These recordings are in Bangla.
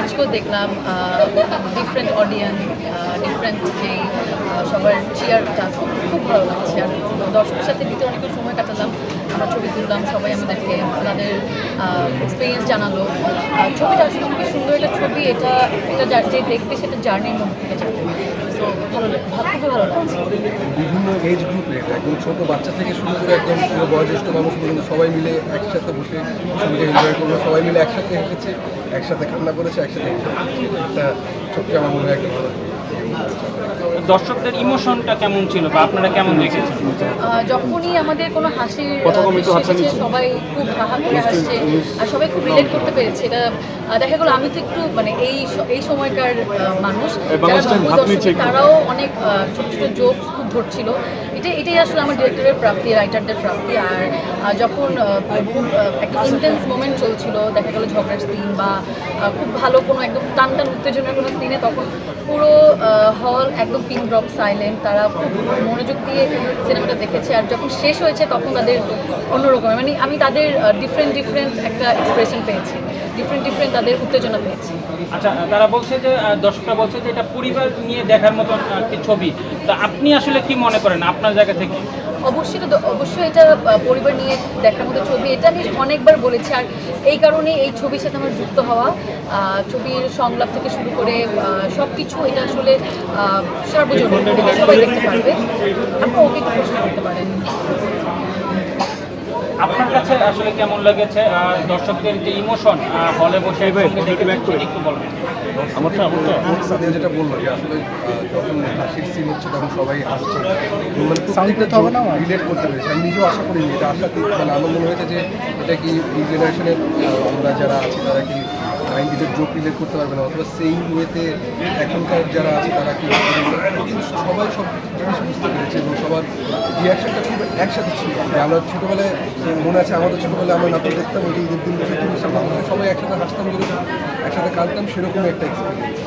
আজকেও দেখলাম ডিফারেন্ট অডিয়েন্স ডিফারেন্ট যে সবার চেয়ারটা খুব খুব ভালো লাগছে। আর দর্শকের সাথে দিতে অনেক সময় কাটালাম। আমরা ছবি তুললাম, সবাই আমাদেরকে তাদের এক্সপিরিয়েন্স জানালো। ছবিটা আসলে খুবই সুন্দর একটা ছবি। এটা এটা যে দেখবে সেটা জার্নির মধ্যে থেকে বিভিন্ন এজ গ্রুপে একদম ছোট বাচ্চা থেকে শুরু করে একদম বয়োজ্যেষ্ঠ মানুষ পর্যন্ত সবাই মিলে একসাথে বসে ছবিটা এনজয় করল। সবাই মিলে একসাথে হেঁটেছে, একসাথে কান্না করেছে, একসাথে একটা ছোট্ট আমার মনে হয় একটা ভালো দর্শকদের ইমোশনটা কেমন ছিল বা আপনারা কেমন দেখেছেন? যখনই আমাদের কোনো হাসির এসেছে, সবাই খুব হাহা করে হাসছে আর সবাই খুব রিলেট করতে পেরেছে। এটা দেখা গেলো আমি তো একটু মানে এই এই সময়কার মানুষ। তারাও অনেক ছোট ছোট জোক খুব ধরছিল। এটা এটাই আসলে আমার ডিরেক্টরের প্রাপ্তি রাইটারদের প্রাপ্তি। আর যখন একটা ইন্টেন্স মোমেন্ট চলছিল দেখা গেলো ঝগড়ার সিন বা খুব ভালো কোনো একদম টান টান উত্তেজনার কোনো তখন পুরো হল একদম পিন ড্রপ সাইলেন্ট তারা খুব মনোযোগ দিয়ে সিনেমাটা দেখেছে। আর যখন শেষ হয়েছে, তখন তাদের অন্যরকম মানে আমি তাদের ডিফারেন্ট ডিফারেন্ট একটা এক্সপ্রেশন পেয়েছি। ডিফারেন্ট ডিফারেন্ট তাদের উত্তেজনা পেয়েছি। আচ্ছা তারা বলছে যে দর্শকরা বলছে যে, এটা পরিবার নিয়ে দেখার মতন একটি ছবি। তা আপনি আসলে কি মনে করেন আপনার জায়গা থেকে? অবশ্যই তো- অবশ্যই এটা পরিবার নিয়ে দেখার মতো ছবি। এটা আমি অনেকবার বলেছি আর এই কারণে এই ছবির সাথে আমার যুক্ত হওয়া। ছবির সংলাপ থেকে শুরু করে সব কিছু এটা আসলে সার্বজনীন সবাই দেখতে পারবে। আপনি ওকে একটু প্রশ্ন করতে পারেন। আসলে কেমন লেগেছে? আর দর্শকদের যে ইমোশন হলে বসে একটু বলবেন আমারটা আমারটা যেটা বলল যে আসলে যখন হাসির সিন হচ্ছে তখন সবাই আসছে। মানে রিলেট করতে পেরেছে। আমি নিজেও আশা করিনি। এটা আশা মানে আমার মনে হয়েছে যে এটা কি এই জেনারেশনের আমরা যারা আছি তারা কি নাইনটিদের জোক রিলেট করতে পারবে না অথবা সেই ওয়েতে এখনকার যারা আছে তারা কি কিন্তু সবাই সব জিনিস বুঝতে পেরেছে এবং সবার রিয়াকশনটা খুব একসাথে ছিল। যে আমরা ছোটোবেলায় মনে আছে আমাদের ছোটোবেলায় আমরা নাটক দেখতাম ওই যে ঈদের দিন বসে আমরা সবাই একসাথে হাসতাম যেরকম একসাথে কাঁদতাম সেরকম একটা এক্সপিরিয়েন্স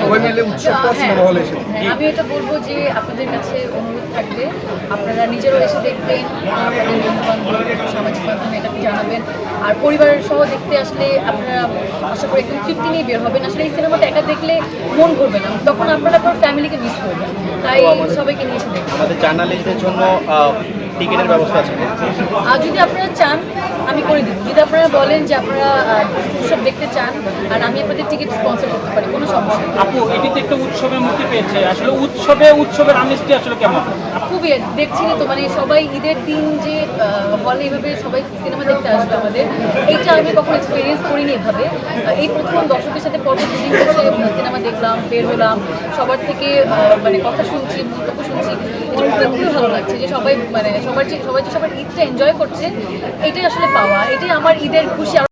সবাই মিলে উৎসবটা সিনেমা হলে এসে হ্যাঁ, আমি এটা বলব যে আপনাদের কাছে অনুরোধ থাকবে আপনারা নিজেরাও এসে দেখবেন জানাবেন। আর পরিবারের সহ দেখতে আসলে আপনারা আশা করি একদম তৃপ্তি নিয়ে বের হবেন। আসলে এই সিনেমাটা একা দেখলে মন করবে না। তখন আপনারা আপনার ফ্যামিলিকে মিস করবেন। তাই সবাইকে নিয়ে দেখবেন। আমাদের জার্নালিস্টদের জন্য টিকিটের ব্যবস্থা আছে। আর যদি আপনারা চান আমি করে দিব যদি আপনারা বলেন যে আপনারা সব দেখতে চান আর আমি আপনাদের টিকিট স্পন্সর করতে পারি কোনো সমস্যা আপু এটি তো একটা উৎসবে মুক্তি পেয়েছে। আসলে উৎসবে উৎসবের আমেজটি আসলে কেমন? খুবই দেখছিলে তো মানে সবাই ঈদের দিন যে হলে এইভাবে সবাই সিনেমা দেখতে আসবে আমাদের এইটা আমি কখনো এক্সপিরিয়েন্স করিনি এভাবে। এই প্রথম দর্শকের সাথে পর দুদিন বসে সিনেমা দেখলাম বের হলাম সবার থেকে আহ, মানে কথা শুনছি মন্তব্য শুনছি এটা খুবই ভালো লাগছে যে সবাই মানে সবার যে সবাই যে সবার ঈদটা এনজয় করছে এটাই আসলে পাওয়া এটাই আমার ঈদের খুশি